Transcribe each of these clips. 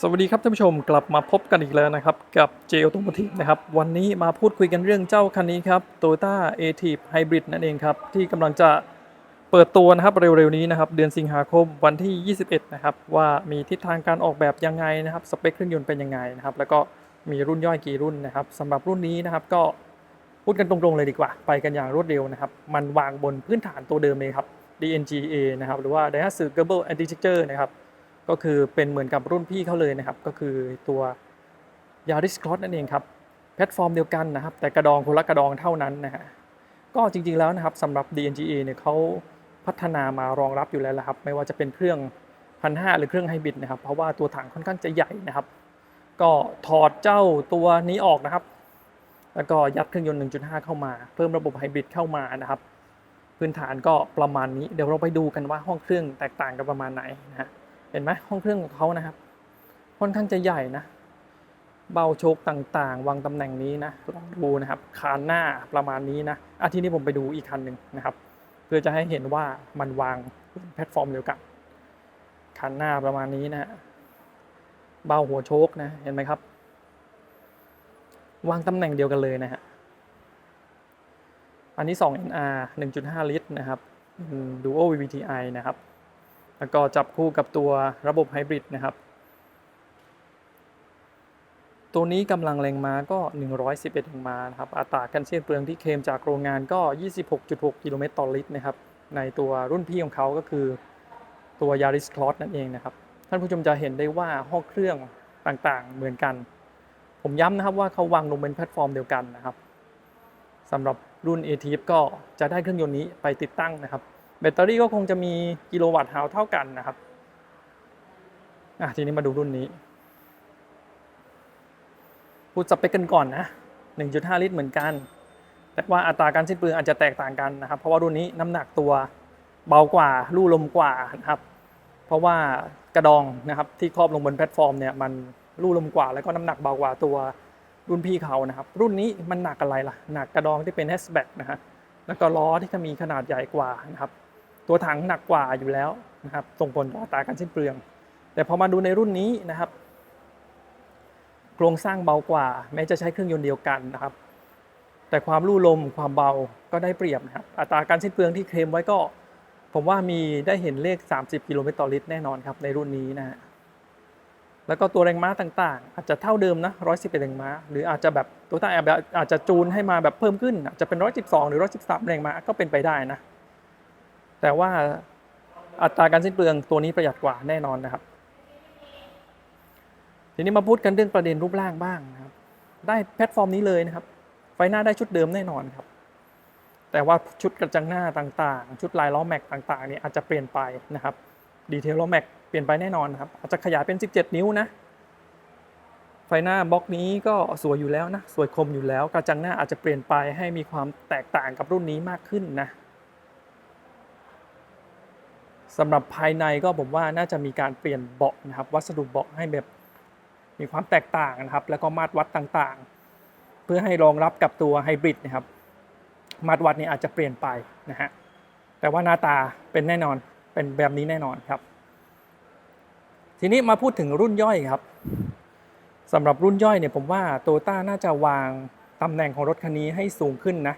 สวัสดีครับท่านผู้ชมกลับมาพบกันอีกแล้วนะครับ กับ j a u t o m o t i v e นะครับ วันนี้มาพูดคุยกันเรื่องเจ้าคันนี้ครับ Toyota a t i v Hybrid นั่นเองครับ ที่กำลังจะเปิดตัวนะครับเร็วๆนี้นะครับ เดือนสิงหาคมวันที่ 21 นะครับ ว่ามีทิศทางการออกแบบยังไงนะครับ สเปคเครื่องยนต์เป็นยังไงนะครับ แล้วก็มีรุ่นย่อยกี่รุ่นนะครับสำหรับรุ่นนี้นะครับก็พูดกันตรงๆเลยดีกว่า ไปกันอย่างรวดเร็วนะครับมันวางบนพื้นฐานตัวเดิมเลยครับ DNGA นะครับหรือว่า Daihatsu Global Architecture นะครับ ก็คือเป็นเหมือนกับรุ่นพี่เขาเลยนะครับ ก็คือตัว Yaris Cross นั่นเองครับแพลตฟอร์มเดียวกันนะครับ แต่กระดองคนละกระดองเท่านั้นนะฮะก็จริงๆแล้วนะครับสำหรับ DNGA เนี่ยเขาพัฒนามารองรับอยู่แล้วละครับ ไม่ว่าจะเป็นเครื่องพันห้าหรือเครื่องไฮบริดนะครับ เพราะว่าตัวถังค่อนข้างจะใหญ่นะครับ ก็ถอดเจ้าตัวนี้ออกนะครับ แล้วก็ยัดเครื่องยนต์ 1.5 เข้ามา เพิ่มระบบไฮบริดเข้ามานะครับ พื้นฐานก็ประมาณนี้ เดี๋ยวเราไปดูกันว่าห้องเครื่องแตกต่างกันประมาณไหนนะฮะ ห็นไหมห้องเครื่องของเขานะครับ ค่อนข้างจะใหญ่นะ เบาโชคต่างๆ วางตำแหน่งนี้นะลองดูนะครับคานหน้าประมาณนี้นะอาทีนี้ผมไปดูอีกคันหนึ่งนะครับ เพื่อจะให้เห็นว่ามันวางแพลตฟอร์มเดียวกันคานหน้าประมาณนี้นะเบาหัวโชคนะเห็นไหมครับ วางตำแหน่งเดียวกันเลยนะฮะอันนี้ 2 NR 1.5 ลิตรนะครับ Duo VVTi นะครับ แล้วก็จับคู่กับตัวระบบไฮบริดนะครับ ตัวนี้กำลังแรงม้าก็ 111แรงม้านะครับ อัตราการสิ้นเปลืองที่เคลมจากโรงงานก็ 26.6 กิโลเมตรต่อลิตรนะครับ ในตัวรุ่นพี่ของเขาก็คือตัว Yaris Cross นั่นเองนะครับ ท่านผู้ชมจะเห็นได้ว่าห้องเครื่องต่างๆ เหมือนกัน ผมย้ำนะครับว่าเขาวางลงเป็นแพลตฟอร์มเดียวกันนะครับสำหรับรุ่น a t f ก็จะได้เครื่องยนต์นี้ไปติดตั้งนะครับ แบตเตอรี่ก็คงจะมีกิโลวัตต์ฮาวเท่ากันนะครับอะทีนี้มาดูรุ่นนี้ พูดสเปคกันก่อนนะ 1.5 ลิตรเหมือนกัน แต่ว่าอัตราการสิ้นเปลืองอาจจะแตกต่างกันนะครับ เพราะว่ารุ่นนี้น้ำหนักตัวเบากว่าลู่ลมกว่านะครับ เพราะว่ากระดองนะครับที่ครอบลงบนแพลตฟอร์มเนี่ยมันลู่ลมกว่า แล้วก็น้ำหนักเบากว่าตัวรุ่นพี่เขานะครับ รุ่นนี้มันหนักอะไรล่ะ หนักกระดองที่เป็นแฮชแบ็กนะฮะแล้วก็ล้อที่จะมีขนาดใหญ่กว่านะครับ ตัวถังหนักกว่าอยู่แล้วนะครับส่งผลต่ออัตราการสิ้นเปลือง แต่พอมาดูในรุ่นนี้นะครับ โครงสร้างเบากว่า แม้จะใช้เครื่องยนต์เดียวกันนะครับ แต่ความลู่ลมความเบาก็ได้เปรียบนะครับ อัตราการสิ้นเปลืองที่เคลมไว้ก็ ผมว่ามีได้เห็นเลข 30 กิโลเมตรต่อลิตรแน่นอนครับในรุ่นนี้นะฮะแล้วก็ตัวแรงม้าต่างๆ อาจจะเท่าเดิมนะ111แรงม้า หรืออาจจะแบบตัวต้าแอบอาจจะจูนให้มาแบบเพิ่มขึ้นอาจจะเป็น 112 หรือ 113 แรงม้าก็เป็นไปได้นะ แต่ว่าอัตราการสิ้นเปลืองตัวนี้ประหยัดกว่าแน่นอนนะครับ ทีนี้มาพูดกันเรื่องประเด็นรูปร่างบ้างนะครับ ได้แพลตฟอร์มนี้เลยนะครับ ไฟหน้าได้ชุดเดิมแน่นอนครับ แต่ว่าชุดกระจังหน้าต่างๆ ชุดลายล้อแม็กต่างๆเนี่ยอาจจะเปลี่ยนไปนะครับ ดีเทลล้อแม็กเปลี่ยนไปแน่นอนครับ อาจจะขยายเป็น 17 นิ้วนะ ไฟหน้าบล็อกนี้ก็สวยอยู่แล้วนะ สวยคมอยู่แล้ว กระจังหน้าอาจจะเปลี่ยนไปให้มีความแตกต่างกับรุ่นนี้มากขึ้นนะ สำหรับภายในก็ผมว่าน่าจะมีการเปลี่ยนเบาะนะครับวัสดุเบาะให้แบบมีความแตกต่างนะครับ แล้วก็มาตรวัดต่างๆ เพื่อให้รองรับกับตัวไฮบริดนะครับ มาตรวัดนี้อาจจะเปลี่ยนไปนะฮะแต่ว่าหน้าตาเป็นแน่นอนเป็นแบบนี้แน่นอนครับ ทีนี้มาพูดถึงรุ่นย่อยครับสำหรับรุ่นย่อยเนี่ยผมว่าโตต้าน่าจะวางตำแหน่งของรถคันนี้ให้สูงขึ้นนะ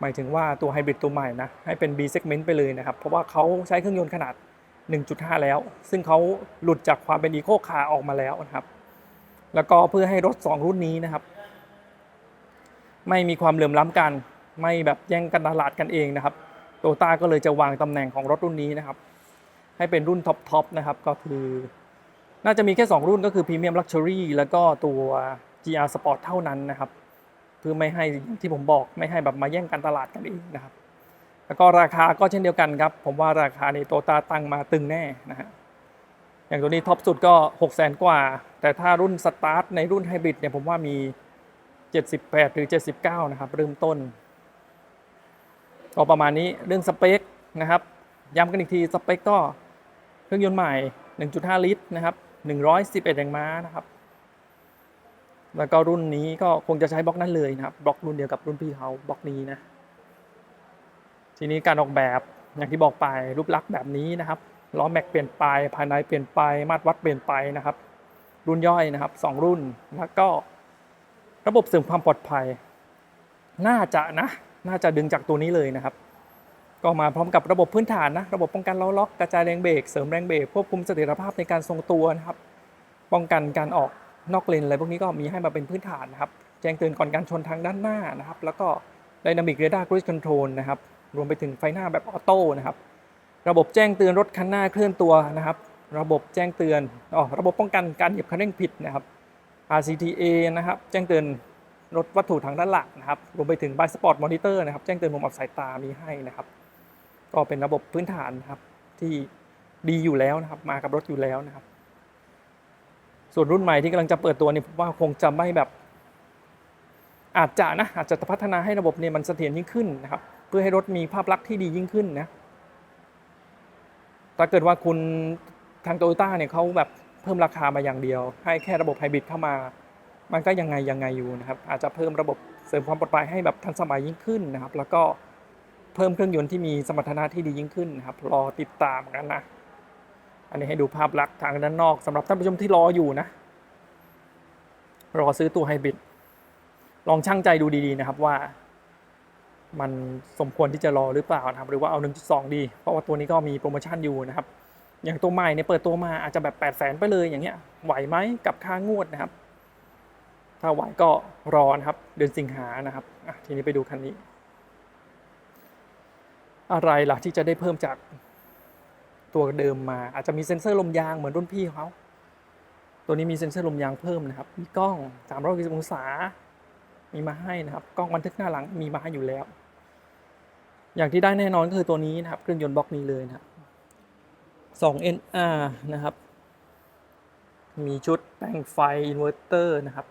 หมายถึงว่าตัวไฮบริดตัวใหม่นะให้เป็น B segment ไปเลยนะครับ เพราะว่าเขาใช้เครื่องยนต์ขนาด 1.5 แล้ว ซึ่งเขาหลุดจากความเป็นอีโคคาร์ออกมาแล้วนะครับ แล้วก็เพื่อให้รถ 2 รุ่นนี้นะครับ ไม่มีความเหลื่อมล้ำกัน ไม่แบบแย่งกันตลาดกันเองนะครับโตต้าก็เลยจะวางตำแหน่งของรถรุ่นนี้นะครับ ให้เป็นรุ่นท็อปทอปนะครับก็คือ น่าจะมีแค่ 2 รุ่นก็คือ Premium Luxury แล้วก็ตัว GR Sport เท่านั้นนะครับ เพื่อไม่ให้ที่ผมบอกไม่ให้แบบมาแย่งกันตลาดกันเองนะครับ แล้วก็ราคาก็เช่นเดียวกันครับ ผมว่าราคาในโตตาตั้งมาตึงแน่นะฮะอย่างตัวนี้ท็อปสุดก็6 0 0 0 0 0กว่า แต่ถ้ารุ่นสตาร์ทในรุ่นไฮบริดเนี่ยผมว่ามี 78 หรือ 79 นะครับ เริ่มต้น ก็ประมาณนี้เรื่องสเปคนะครับ ย้ำกันอีกทีสเปคก็เครื่องยนต์ใหม่ 1.5 ลิตรนะครับ 111 แรงม้านะครับ แล้วก็รุ่นนี้ก็คงจะใช้บล็อกนั้นเลยนะครับบล็อกรุ่นเดียวกับรุ่นพี่เขาบล็อกนี้นะ ทีนี้การออกแบบอย่างที่บอกไปรูปลักษณ์แบบนี้นะครับล้อแม็กเปลี่ยนไปภายในเปลี่ยนไปมาตรวัดเปลี่ยนไปนะครับ รุ่นย่อยนะครับสองรุ่นแล้วก็ระบบเสริมความปลอดภัย น่าจะนะ น่าจะดึงจากตัวนี้เลยนะครับ ก็มาพร้อมกับระบบพื้นฐานนะ ระบบป้องกันล้อล็อกกระจายแรงเบรกเสริมแรงเบรกควบคุมเสถียรภาพในการทรงตัวนะครับ ป้องกันการออก นอกเลนอะไรพวกนี้ก็มีให้มาเป็นพื้นฐานนะครับ แจ้งเตือนก่อนการชนทางด้านหน้านะครับ แล้วก็ Dynamic Radar Cruise Control นะครับ รวมไปถึงไฟหน้าแบบออโต้นะครับ ระบบแจ้งเตือนรถคันหน้าเคลื่อนตัวนะครับ ระบบแจ้งเตือนอ๋อระบบป้องกันการเหยียบคันเร่งผิดนะครับ RCTA นะครับ แจ้งเตือนรถวัตถุทางด้านหลังนะครับ รวมไปถึง By Spot Monitor นะครับ แจ้งเตือนมุมอับสายตามีให้นะครับ ก็เป็นระบบพื้นฐานนะครับที่ดีอยู่แล้วนะครับ มากับรถอยู่แล้วนะครับ ส่วนรุ่นใหม่ที่กำลังจะเปิดตัวนี่ผมว่าคงจะไม่แบบ อาจจะนะอาจจะพัฒนาให้ระบบเนี่ยมันเสถียรยิ่งขึ้นนะครับ เพื่อให้รถมีภาพลักษณ์ที่ดียิ่งขึ้นนะถ้าเกิดว่าคุณทางโตโยต้าเนี่ยเขาแบบเพิ่มราคามาอย่างเดียว ให้แค่ระบบไฮบริดเข้ามา มันก็ยังไงยังไงอยู่นะครับ อาจจะเพิ่มระบบเสริมความปลอดภัยให้แบบทันสมัยยิ่งขึ้นนะครับ แล้วก็เพิ่มเครื่องยนต์ที่มีสมรรถนะที่ดียิ่งขึ้นนะครับรอติดตามกันนะ อันนี้ให้ดูภาพลักษณ์ทางด้านนอกสำหรับท่านผู้ชมที่รออยู่นะ รอซื้อตัวไฮบริดลองชั่งใจดูดีๆนะครับว่า มันสมควรที่จะรอหรือเปล่านะครับ หรือว่าเอา 1.2 ดี เพราะว่าตัวนี้ก็มีโปรโมชั่นอยู่นะครับ อย่างตัวใหม่เนี่ยเปิดตัวมาอาจจะแบบ 8 0 0แสนไปเลยอย่างเงี้ยไหวไหมกับค่างวดนะครับ ถ้าไหวก็รอนะครับ เดือนสิงหานะครับทีนี้ไปดูคันนี้ อะไรล่ะที่จะได้เพิ่มจาก ตัวเดิมมา อาจจะมีเซ็นเซอร์ลมยางเหมือนรุ่นพี่เขาตัวนี้มีเซ็นเซอร์ลมยางเพิ่มนะครับ มีกล้อง 360 องศา มีมาให้นะครับ กล้องบันทึกหน้าหลังมีมาให้อยู่แล้ว อย่างที่ได้แน่นอนก็คือตัวนี้นะครับเครื่องยนต์บล็อกนี้เลยนะครับ 2NR นะครับ มีชุดแปลงไฟอินเวอร์เตอร์นะครับ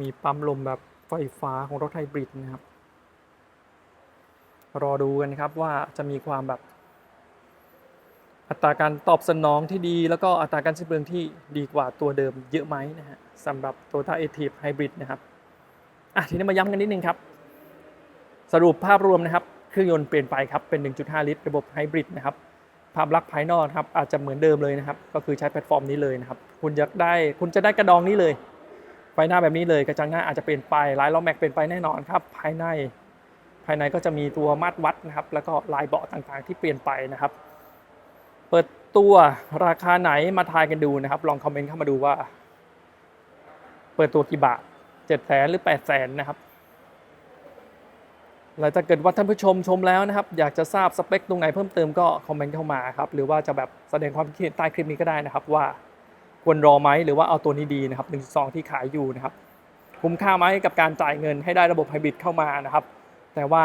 มีปั๊มลมแบบไฟฟ้าของรถไฮบริดนะครับ รอดูกันครับว่าจะมีความแบบ อัตราการตอบสนองที่ดี แล้วก็อัตราการสิ้นเปลืองที่ดีกว่าตัวเดิมเยอะไหมนะฮะสำหรับ Toyota a t i v Hybrid นะครับอะทีนี้มาย้ำกันนิดนึงครับ สรุปภาพรวมนะครับ เครื่องยนต์เปลี่ยนไปครับเป็น 1.5 ลิตร ระบบไฮบริดนะครับภาพลักษณ์ภายนอกครับอาจจะเหมือนเดิมเลยนะครับ ก็คือใช้แพลตฟอร์มนี้เลยนะครับ คุณอยากได้คุณจะได้กระดองนี้เลยไฟหน้าแบบนี้เลยกระจังหน้าอาจจะเปลี่ยนไปลายล้อแม็กเปลี่ยนไปแน่นอนครับ ภายในภายในก็จะมีตัวมาตรวัดนะครับ แล้วก็ลายเบาะต่างๆที่เปลี่ยนไปนะครับ เปิดตัวราคาไหนมาทายกันดูนะครับ ลองคอมเมนต์เข้ามาดูว่า เปิดตัวกี่บาทเจ็ดแสนหรือแปดแสนนะครับแล้วถ้าเกิดว่าท่านผู้ชมชมแล้วนะครับ อยากจะทราบสเปคตรงไหนเพิ่มเติมก็คอมเมนต์เข้ามาครับ หรือว่าจะแบบแสดงความคิดเห็นใต้คลิปนี้ก็ได้นะครับ ว่าควรรอไหมหรือว่าเอาตัวนี้ดีนะครับ1.2ที่ขายอยู่นะครับ คุ้มค่าไหมกับการจ่ายเงินให้ได้ระบบไฮบริดเข้ามานะครับ แต่ว่า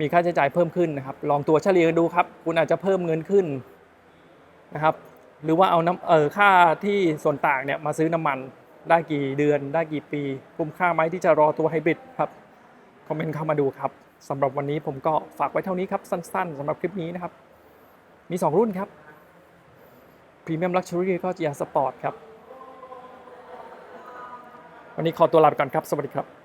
มีค่าใช้จ่ายเพิ่มขึ้นนะครับ ลองตัวเฉลี่ยดูครับ คุณอาจจะเพิ่มเงินขึ้น นะครับ หรือว่าเอาน้ำเออค่าที่ส่วนต่างเนี่ยมาซื้อน้ำมันได้กี่เดือนได้กี่ปี คุ้มค่าไหมที่จะรอตัวไฮบริดครับ คอมเมนต์เข้ามาดูครับสำหรับวันนี้ผมก็ฝากไว้เท่านี้ครับ สั้นๆสำหรับคลิปนี้นะครับ มี 2 รุ่นครับ Premium Luxury ก็ GR Sport ครับ วันนี้ขอตัวลาไปก่อนครับ สวัสดีครับ